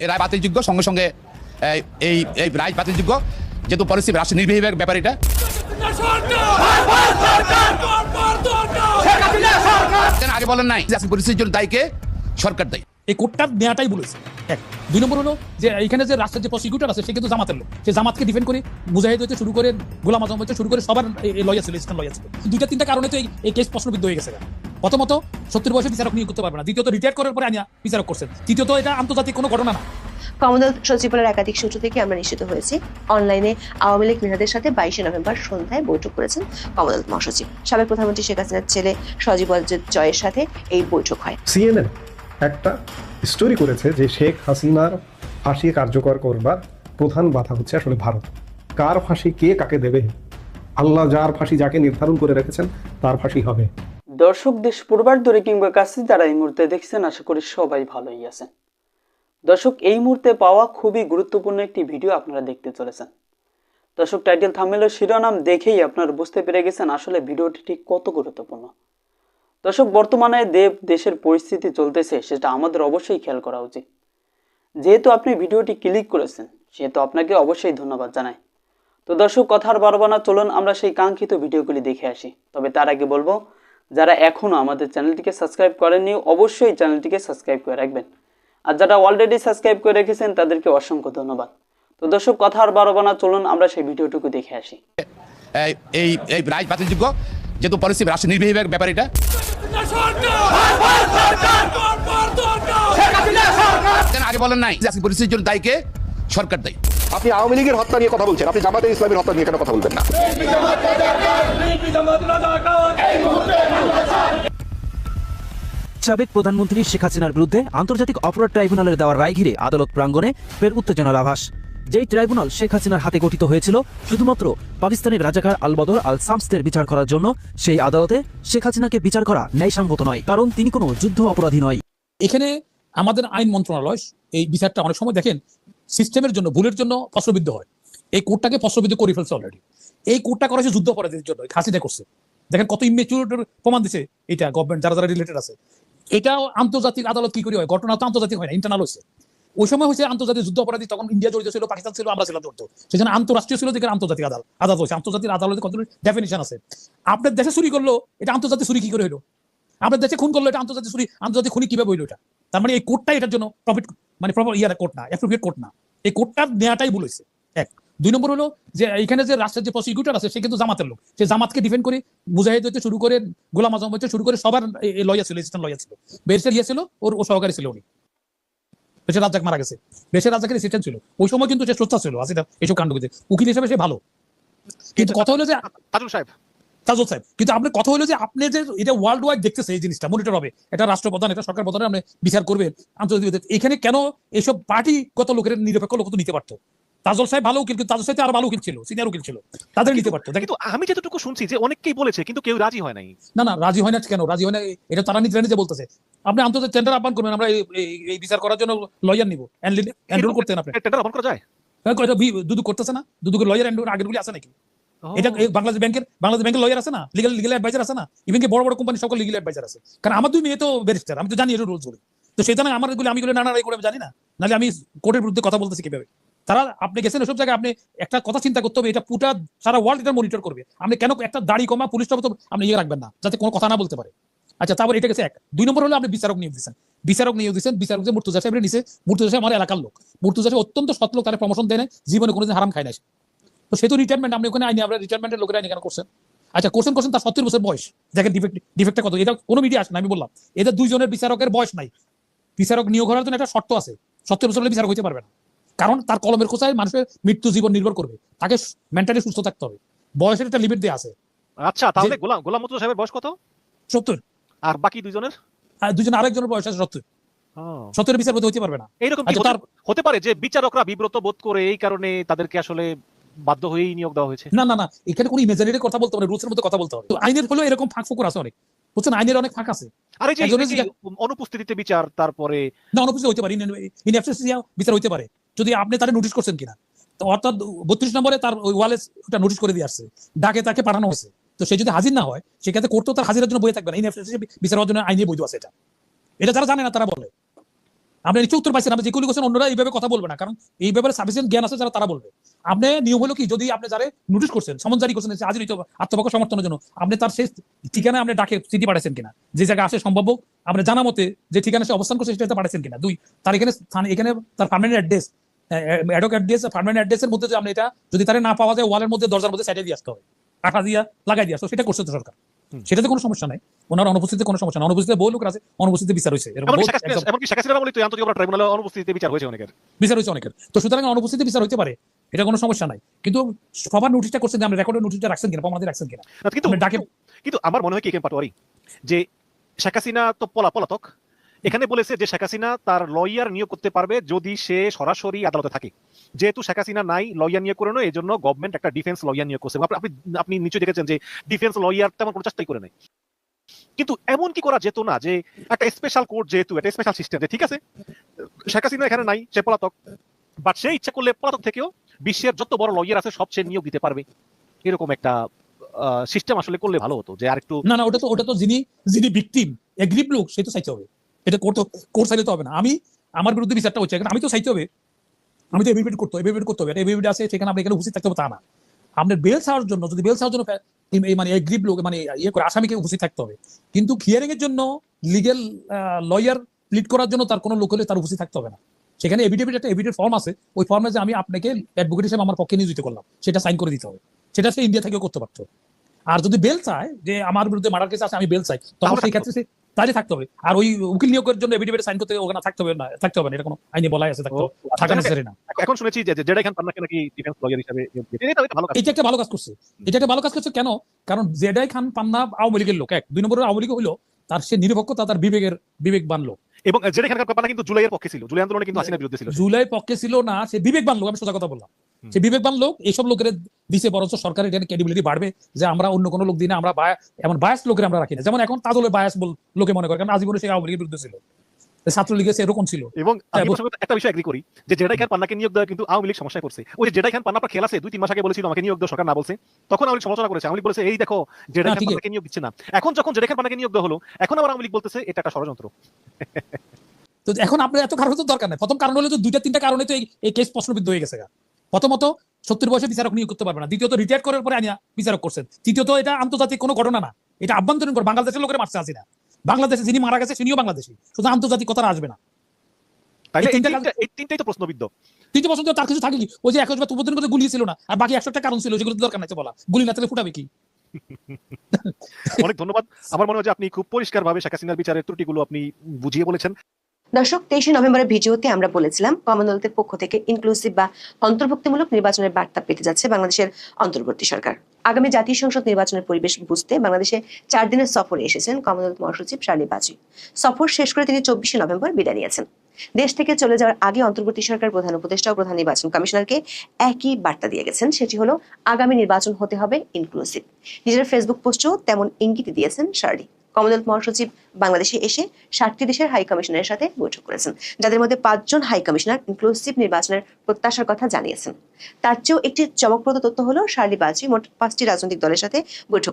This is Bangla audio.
এই রায় বাতিলযোগ্য সঙ্গে সঙ্গে এই, এই রায় বাতিলযোগ্য। যেহেতু পরিস্থিতি রাষ্ট্র নির্বাহী ব্যাপার এটা আগে বলেন নাই যে পরিস্থিতির জন্য দায়ীকে? সরকার দায়ী। এই কোর্টটা নেওয়াটাই বলেছে। এক। দুই নম্বর হলো যে এখানে যে রাষ্ট্রের যে প্রসিকিউটর আছে সে কিন্তু জামাতের লোক। সে জামাতকে ডিফেন্ড করে মুজাহিদ হতে শুরু করে গোলাম আজম হতে শুরু করে সবার লয়ার ছিল ইসলাম লয়ার ছিল। দুইটা তিনটা কারণে তো এই কেস প্রশ্নবিদ্ধ হয়ে গেছে। প্রথমত সত্তর বয়সে বিচারক নিয়োগ করতে পারবে না। দ্বিতীয়ত রিটায়ার করার পরে আনিয়া বিচারক করছেন। তৃতীয়ত এটা আন্তর্জাতিক কোনো ঘটনা না। কমনওয়েলথ সচিবালয়ের একাধিক সূত্র থেকে আমরা নিশ্চিত হয়েছি অনলাইনে আওয়ামী লীগ নেতাদের সাথে বাইশে নভেম্বর সন্ধ্যায় বৈঠক করেছেন কমনওয়েলথ মহাসচিব। সাবেক প্রধানমন্ত্রী শেখ হাসিনার ছেলে সজীব জয়ের সাথে এই বৈঠক হয়। সিএনএন একটা স্টোরি করেছে যে শেখ হাসিনার ফাঁসি কার্যকর করবার প্রধান বাধা হচ্ছে আসলে ভারত। কার ফাঁসি কে কাকে দেবে? আল্লাহ যার ফাঁসি যাকে নির্ধারণ করে রেখেছেন তার ফাঁসি হবে। দর্শক দেশ পূর্বার দূরে কিংবা কাছে যারা এই মুহূর্তে দেখছেন, আশা করি সবাই ভালোই আছেন। দর্শক, এই মুহূর্তে পাওয়া খুবই গুরুত্বপূর্ণ একটি ভিডিও আপনারা দেখতে চলেছেন। দর্শক, টাইটেল থামেলের শিরোনাম দেখেই আপনারা বুঝতে পেরে গেছেন আসলে ভিডিওটি ঠিক কত গুরুত্বপূর্ণ। দর্শক, বর্তমানে দেব দেশের পরিস্থিতি চলতেছে, সেটা আমাদের অবশ্যই খেয়াল করা উচিত। যেহেতু আপনি ভিডিওটি ক্লিক করেছেন, সেহেতু আপনাকে অবশ্যই ধন্যবাদ জানাই। তো দর্শক, কথার বারবার না চলুন আমরা সেই কাঙ্ক্ষিত ভিডিওগুলি দেখে আসি। তবে তার আগে বলব যারা এখনও আমাদের চ্যানেলটিকে সাবস্ক্রাইব করেননি অবশ্যই চ্যানেলটিকে সাবস্ক্রাইব করে রাখবেন। আর যারা অলরেডি সাবস্ক্রাইব করে রেখেছেন তাদেরকে অসংখ্য ধন্যবাদ। তো দর্শক কথা আর বারবার না চলুন আমরা সেই ভিডিওটুকু দেখে আসি। এই এই রায় বাতিলযোগ্য যেহেতু পরিস্থিতি রাষ্ট্র নির্বাহী বিভাগ ব্যাপার এটা। আগে বলেন নাই যে আজকে পরিস্থিতির জন্য দায়ীকে সরকার দায়ী। আপনি আওয়ামী লীগের হত্যা নিয়ে কথা বলছেন। আপনি জামাতে ইসলামের হত্যা নিয়ে কেন কথা বলবেন না? সাবেক প্রধানমন্ত্রী শেখ হাসিনার বিরুদ্ধে আন্তর্জাতিক অপরাধ ট্রাইব্যুনালের দেওয়ার রায় ঘিরে আদালত প্রাঙ্গণে ফের উত্তেজনার আভাস যেই ট্রাইব্যুনাল শেখ হাসিনার হাতে গঠিত হয়েছিল, শুধুমাত্র পাকিস্তানের রাজাকার আল বদর আল সামসদের বিচার করার জন্য, সেই আদালতে শেখ হাসিনাকে বিচার করা ন্যায়সঙ্গত নয়, কারণ তিনি কোনো যুদ্ধ অপরাধী নয়। এখানে আমাদের আইন মন্ত্রণালয়, এই বিচারটা অনেক সময় দেখেন, সিস্টেমের জন্য, ভুলের জন্য প্রশ্নবিদ্ধ হয়। এই কোর্টটাকে প্রশ্নবিদ্ধ করে ফেলছে অলরেডি এই কোর্টটা করা হয়েছে যুদ্ধ অপরাধীদের জন্য হাসিনা করছে। দেখেন কত ইমেচুর প্রমাণ দিছে এটা গভর্নমেন্ট যারা যারা রিলেটেড আছে। এটাও আন্তর্জাতিক আদালত কি করে হয়? ঘটনা তো আন্তর্জাতিক হয় না ইন্টারনাল হয়েছে ওই সময় হয়েছে আন্তর্জাতিক যুদ্ধ অপরাধী, তখন ইন্ডিয়া জড়িত ছিল, পাকিস্তান ছিল, আমরা ছিলাম জড়িত। সেজন্য আন্তরাষ্ট্রীয় ছিল যেখানে আন্তর্জাতিক আদালত আদালত হয়েছে আন্তর্জাতিক আদালতে কত ডেফিনেশন আছে? আপনার দেশে চুরি করল, এটা আন্তর্জাতিক চুরি কি করে হলো আপনার দেশে খুন করল, এটা আন্তর্জাতিক চুরি আন্তর্জাতিক খুনি কীভাবে হইল এটা? তার মানে এই কোর্টটা এটার জন্য প্রফিট মানে প্রপার ইয়ার কোর্ট না অ্যাপ্রোপ্রিয়েট কোর্ট না। এই কোর্টটা নেওয়াটাই বলেছে এক। দুই নম্বর হলো যে এখানে যে রাষ্ট্রের যে প্রসিকিউটর আছে সে কিন্তু জামাতের লোক। সে জামাতকে ডিফেন্ড করে মুজাহিদ হতে শুরু করে গোলাম আজম হতে শুরু করে সবার লয়ার ছিল ইসলাম লয়ার ছিল। বেরসের ইয়ে ছিল ওর ও সহকারী ছিল উনি। বেশের রাজ্জাক মারা গেছে। বেশের রাজ্জাকের অ্যাসিস্ট্যান্ট ছিল। ওই সময় কিন্তু সে শ্রদ্ধা ছিল আসিদা এইসব কাণ্ড করতে। উকিল হিসেবে সে ভালো। কিন্তু কথা হলো যে তাজুল সাহেব। তাজল সাহেব কিন্তু আপনার কথা হলো যে আপনি যে এটা ওয়ার্ল্ড ওয়াইড দেখতেছে এই জিনিসটা মনিটর হবে। এটা রাষ্ট্রপ্রধান এটা সরকার প্রধান আপনি বিচার করবেন আন্তর্জাতিক এখানে কেন এইসব পার্টিগত লোকের নিরপেক্ষ লোক তো নিতে পারতো? তাজল সাহেব ভালো উকিল কিন্তু তাজল সাহেব আর ভালো উকিল ছিল সিনিয়র উকিল ছিল। তাদের নিতে পারতো কিন্তু আমি যতটুকু শুনছি যে অনেককেই বলেছে কিন্তু কেউ রাজি হয় নাই। না না রাজি হয় না কেন? রাজি হয় না এটা তারা নিজেরা নিজে বলতেছে। আপনি আন্তর্জাতিক টেন্ডার আহ্বান করবেন আমরা এই- বিচার করার জন্য লয়ার নিব। এনরোল করতেন আপনি। টেন্ডার অন করা যায়? হ্যাঁ, দুদু করতেছে না? দুদুকে লয়ার এনরোল আগের গুলি আছে নাকি? এটা বাংলাদেশ ব্যাংকের বাংলাদেশ ব্যাংকের লয়ার আছে না? লিগাল লিগাল অ্যাডভাইজার আছে না? ইভেন কি বড় বড় কোম্পানি সকল লিগাল অ্যাডভাইজার আছে। কারণ আমার দুই মেয়ে তো ব্যারিস্টার আমি তো জানি এর রুলসগুলো। তো সেটা না আমার এগুলো আমি এগুলো নানা করে আমি জানি না। নাহলে আমি কোর্টের বিরুদ্ধে কথা বলতেছি কীভাবে? তারা, আপনি গেছেন এসব জায়গায়, আপনি একটা কথা চিন্তা করতে হবে, এটা পুটা সারা ওয়ার্ল্ড এটা মনিটর করবে। আপনি কেন একটা দাড়ি কমা পুলিশ তো আপনি ইয়ে রাখবেন না, যাতে কোনো কথা না বলতে পারে? আচ্ছা তারপর এটা গেছে এক। দুই নম্বর হলো আপনি বিচারক নিয়োগ দিচ্ছেন বিচারক নিয়োগ দিচ্ছেন বিচারক যে মুর্তুজা সাহেবের নিচে, মুর্তুজা সাহেব আমার এলাকার লোক। মুর্তুজা সাহেব অত্যন্ত সৎ লোক, তারা প্রমোশন দেয় না জীবনে কোনোদিন হারাম খায় না তো সে তো রিটায়ারমেন্ট আপনি ওখানে আইনি আমরা রিটায়ারমেন্টের লোকের আইনি কেন করছেন? আচ্ছা কোশ্চেন করছেন তার সত্তর বছর বয়স। দেখেন ডিফেক্ট ডিফেক্টটা কত, এটা কোনো মিডিয়া আসে না, আমি বললাম। এদের দুইজনের বিচারকের বয়স নাই। বিচারক নিয়োগ করার জন্য একটা শর্ত আছে। সত্তর বছর হলে বিচারক হইতে পারবে না। কারণ তার কলমের কোথায় মানুষের মৃত্যু জীবন নির্ভর করবে। তাকে মেন্টালি সুস্থ থাকতে হবে। বয়সের একটা লিমিট দেওয়া আছে। আচ্ছা তাহলে গোলাম গোলাম মতো সাহেবের বয়স কত? সত্তর। আর বাকি দুইজনের? আর দুজন আরেকজনের বয়স আছে সত্তর। সত্তরের বিচারপতি হইতে পারবে না। এইরকম আচ্ছা, হতে- পারে যে বিচারকরা বিব্রত বোধ করে এই কারণে তাদেরকে আসলে বাধ্য হয়েই নিয়োগ দেওয়া হয়েছে? না না না এখানে কোনো ইমেজিনারি কথা বলতে হবে রুলসের মধ্যে কথা বলতে হবে। আইনের হলো এরকম ফাঁক ফোকর আছে অনেক। বুঝছেন আইনের অনেক ফাঁক আছে। আর যে অনুপস্থিতিতে বিচার তারপরে না অনুপস্থিত হইতে পারে। ইন অ্যাবসেন্সিয়া বিচার হইতে পারে। যদি আপনি তারা নোটিশ করছেন কিনা। অর্থাৎ বত্রিশ নম্বরে তার ওই ওটা নোটিশ করে দিয়ে আসছে। ডাকে তাকে পাঠানো হয়েছে। তো সে যদি হাজির না হয়, সেক্ষেত্রে কোর্ট তো তার হাজিরের জন্য বয়ে থাকবে না। বিচার হওয়ার জন্য আইনে বৈধ আছে এটা। এটা যারা জানে না, তারা বলে। আপনি নিশ্চয় উত্তর পাইছেন। আপনি যেগুলি করছেন অন্যরা এইভাবে কথা বলবে না। কারণ এই ব্যাপারে সাফিসিয়েন্ট জ্ঞান আছে যারা তারা বলবে। আপনি নিয়ম হলো কি, যদি আপনি যারা নোটিশ করছেন সমন জারি করছেন যে আজই আত্মপক্ষ সমর্থনের জন্য। আপনি তার শেষ ঠিকানা আপনি ডাকে চিঠি পাঠাচ্ছেন কিনা? যে জায়গায় আসে সম্ভব আপনি জানা মতে যে ঠিকানা সে অবস্থান করছে সেটা পাঠাচ্ছেন কিনা? দুই, তার এখানে এখানে তার পার্মানেন্ট অ্যাড্রেস অ্যাডক অ্যাড্রেস পার্মানেন্ট অ্যাড্রেসের মধ্যে যে আপনি এটা যদি তারা না পাওয়া যায় ওয়ালের মধ্যে দরজার মধ্যে সাইডে দিয়ে আসতে হবে। দিয়া লাগাই দিয়ে আসতে সেটা করছে তো সরকার। সেটাতে কোনো সমস্যা নাই। ওনার অনুপস্থিতিতে কোনো সমস্যা অনুপস্থিতিতে বহু লোক আছে অনুপস্থিতিতে বিচার হয়েছে। অনুপস্থিতিতে বিচার হয়েছে অনেকের। বিচার হয়েছে অনেকের। তো সুতরাং অনুপস্থিতি বিচার হতে পারে। এটা কোনো সমস্যা নাই। কিন্তু সবার নোটিশটা করছেন যে আপনি রেকর্ডের নোটিশটা রাখছেন কিনা প্রমাণে রাখছেন কিনা? কিন্তু ডাকে কিন্তু আমার মনে হয় কি এখানে পাটোয়ারি যে শেখ হাসিনা তো পলা পলাতক। এখানে বলেছে যে শেখ হাসিনা তার লয়ার নিয়োগ করতে পারবে যদি সে সরাসরি আদালতে থাকে। যেহেতু শেখ হাসিনা নাই, লয়ার নিয়োগ করে নয় এই জন্য গভর্নমেন্ট একটা ডিফেন্স লয়ার নিয়োগ করছে। আপনি, আপনি- নিশ্চয়ই দেখেছেন যে ডিফেন্স লয়ার তেমন কোনো চেষ্টাই করে নাই। কিন্তু এমন কি করা যেত না যে একটা স্পেশাল কোর্ট যেহেতু, একটা স্পেশাল সিস্টেম ঠিক আছে, শেখ হাসিনা এখানে নাই, সে পলাতক। বাট সে ইচ্ছা করলে পলাতক থেকেও বিশ্বের যত বড় লয়ার আছে সব সে নিয়োগ দিতে পারবে। এরকম একটা সিস্টেম আসলে করলে ভালো হতো যে আরেকটু না না, ওটা তো ওটা তো যিনি যিনি ভিকটিম এগ্রিপ লোক, সে তো চাইতে হবে। এটা কোর্ট কোর্ট চাইলে তো হবে না। আমি আমার বিরুদ্ধে বিচারটা হচ্ছে। আমি তো চাইতে হবে। আমি তো এভিডেভিট করতে হবে এভিডেভিট করতে হবে। এটা এভিডেভিট আছে সেখানে আপনি এখানে উপস্থিত থাকতে হবে তা না। আপনার বেল চাওয়ার জন্য যদি বেল চাওয়ার জন্য ফে- এই- মানে এগ্রিপ লোক মানে ইয়ে করে আসামিকে উপস্থিত থাকতে হবে। কিন্তু হিয়ারিং এর জন্য লিগেল লয়ার লিড করার জন্য তার কোনো লোক হলে তার উপস্থিত থাকতে হবে না। সেখানে এভিডেভিট একটা এভিডেভিট ফর্ম আছে। ওই ফর্মে যে আমি আপনাকে অ্যাডভোকেট হিসেবে আমার পক্ষে নিয়োজিত করলাম। সেটা সাইন করে দিতে হবে। সেটা সে ইন্ডিয়া থেকেও করতে পারতো। আর যদি বেল চায় যে আমার বিরুদ্ধে মার্ডার কেস আছে আমি বেল চাই। তখন সেই ক্ষেত্রে তাহলে থাকতে হবে। আর ওই উকিল নিয়োগের জন্য সাইন করতে ওখানে থাকতে হবে না থাকতে হবে না এটা কোনো আইনে বলাই আছে থাকতে থাকা আচ্ছা, না। এখন শুনেছি যে জেডাই খান পান্নাকে নাকি ডিফেন্স লয়ার হিসেবে এটা একটা ভালো কাজ করছে। এটা একটা ভালো কাজ করছে কেন? কারণ জেডাই খান পান্না আওয়ামী লীগের লোক এক। দুই নম্বরের আওয়ামী লীগ হইল তার সে নিরপেক্ষতা তার বিবেকের বিবেক বানলো এবং জেডাই খান পান্না কিন্তু জুলাইয়ের পক্ষে ছিল। জুলাই আন্দোলনে কিন্তু হাসিনার বিরুদ্ধে ছিল। জুলাই পক্ষে ছিল না সে বিবেকবান লোক আমি সোজা কথা বললাম। সে বিবেকবান লোক এইসব লোকের দিছে বরঞ্চ সরকারের এখানে ক্রেডিবিলিটি বাড়বে যে আমরা অন্য কোনো লোক দিই না আমরা এমন বায়াস লোকের আমরা রাখি না। যেমন এখন তাদলের বায়াস বল লোকে মনে করে কারণ আজীবনে সে আওয়ামী লীগের বিরুদ্ধে ছিল। ছাত্রলীগের এরকম ছিল। এবং আমি ওর সঙ্গে একটা বিষয় এগ্রি করি যে জেডাই খান পান্নাকে নিয়োগ দেওয়া কিন্তু আওয়ামী লীগ সমস্যায় পড়ছে। ওই যে জেডাই খান পান্না খেলা আছে? দুই তিন মাস আগে বলেছিল আমাকে নিয়োগ দেওয়া সরকার না বলছে। তখন আওয়ামী সমালোচনা করেছে। আওয়ামী লীগ বলেছে এই দেখো জেডাই না, খান পান্নাকে নিয়োগ দিচ্ছে না। এখন যখন জেডাই খান পান্নাকে নিয়োগ দেওয়া হলো এখন আবার আওয়ামী লীগ বলতেছে এটা একটা ষড়যন্ত্র। তো এখন আপনার এত কারণ তো দরকার নেই। প্রথম কারণ হলো দুইটা তিনটা কারণে তো এই- কেস প্রশ্নবিদ্ধ হয়ে গেছে। প্রথমত সত্তর বয়সে বিচারক নিয়োগ করতে পারবে না। দ্বিতীয়ত রিটায়ার করার পরে আনিয়া বিচারক করছেন। তৃতীয়ত এটা আন্তর্জাতিক কোনো ঘটনা না। এটা আভ্যন্তরীণ ঘটনা। বাংলাদেশের লোকের মারছে আসি না বাংলাদেশে যিনি মারা গেছে তিনিও বাংলাদেশি। শুধু আন্তর্জাতিক কথা আসবে না। তাইলে এই এই তিনটা তিনটা- এই তিনটাই তো প্রশ্নবিদ্ধ। তৃতীয় বছর তার কিছু থাকে কি ওই যে একশো তুবোধন করে গুলি ছিল না আর বাকি একশোটা কারণ ছিল যেগুলো দরকার নাই বলা। গুলি না তাহলে ফুটাবে কি? অনেক ধন্যবাদ। আমার মনে হয় যে আপনি খুব পরিষ্কার ভাবে শেখ হাসিনার বিচারের ত্রুটিগুলো আপনি বুঝিয়ে বলেছেন। দর্শক, তেইশে নভেম্বরের ভিডিওতে আমরা বলেছিলাম, কমনওয়েলথের পক্ষ থেকে ইনক্লুসিভ বা অন্তর্ভুক্তিমূলক নির্বাচনের বার্তা পেতে যাচ্ছে বাংলাদেশের অন্তর্বর্তী সরকার। আগামী জাতীয় সংসদ নির্বাচনের পরিবেশ বুঝতে বাংলাদেশে চার দিনের সফরে এসেছেন কমনওয়েলথ মহাসচিব শার্লি বাজি। সফর শেষ করে তিনি চব্বিশে নভেম্বর বিদায় নিয়েছেন। দেশ থেকে চলে যাওয়ার আগে অন্তর্বর্তী সরকার প্রধান উপদেষ্টা ও প্রধান নির্বাচন কমিশনারকে একই বার্তা দিয়ে গেছেন, সেটি হলো, আগামী নির্বাচন হতে হবে ইনক্লুসিভ নিজের ফেসবুক পোস্টেও তেমন ইঙ্গিত দিয়েছেন শার্লি কমনওয়েলথ মহাসচিব বাংলাদেশে এসে ষাটটি দেশের হাই কমিশনারের সাথে বৈঠক করেছেন, যাদের মধ্যে পাঁচজন হাই কমিশনার ইনক্লুসিভ নির্বাচনের প্রত্যাশার কথা জানিয়েছেন। তার চেয়েও একটি চমকপ্রদ তথ্য হল, শার্লি বাজি মোট পাঁচটি রাজনৈতিক দলের সাথে বৈঠক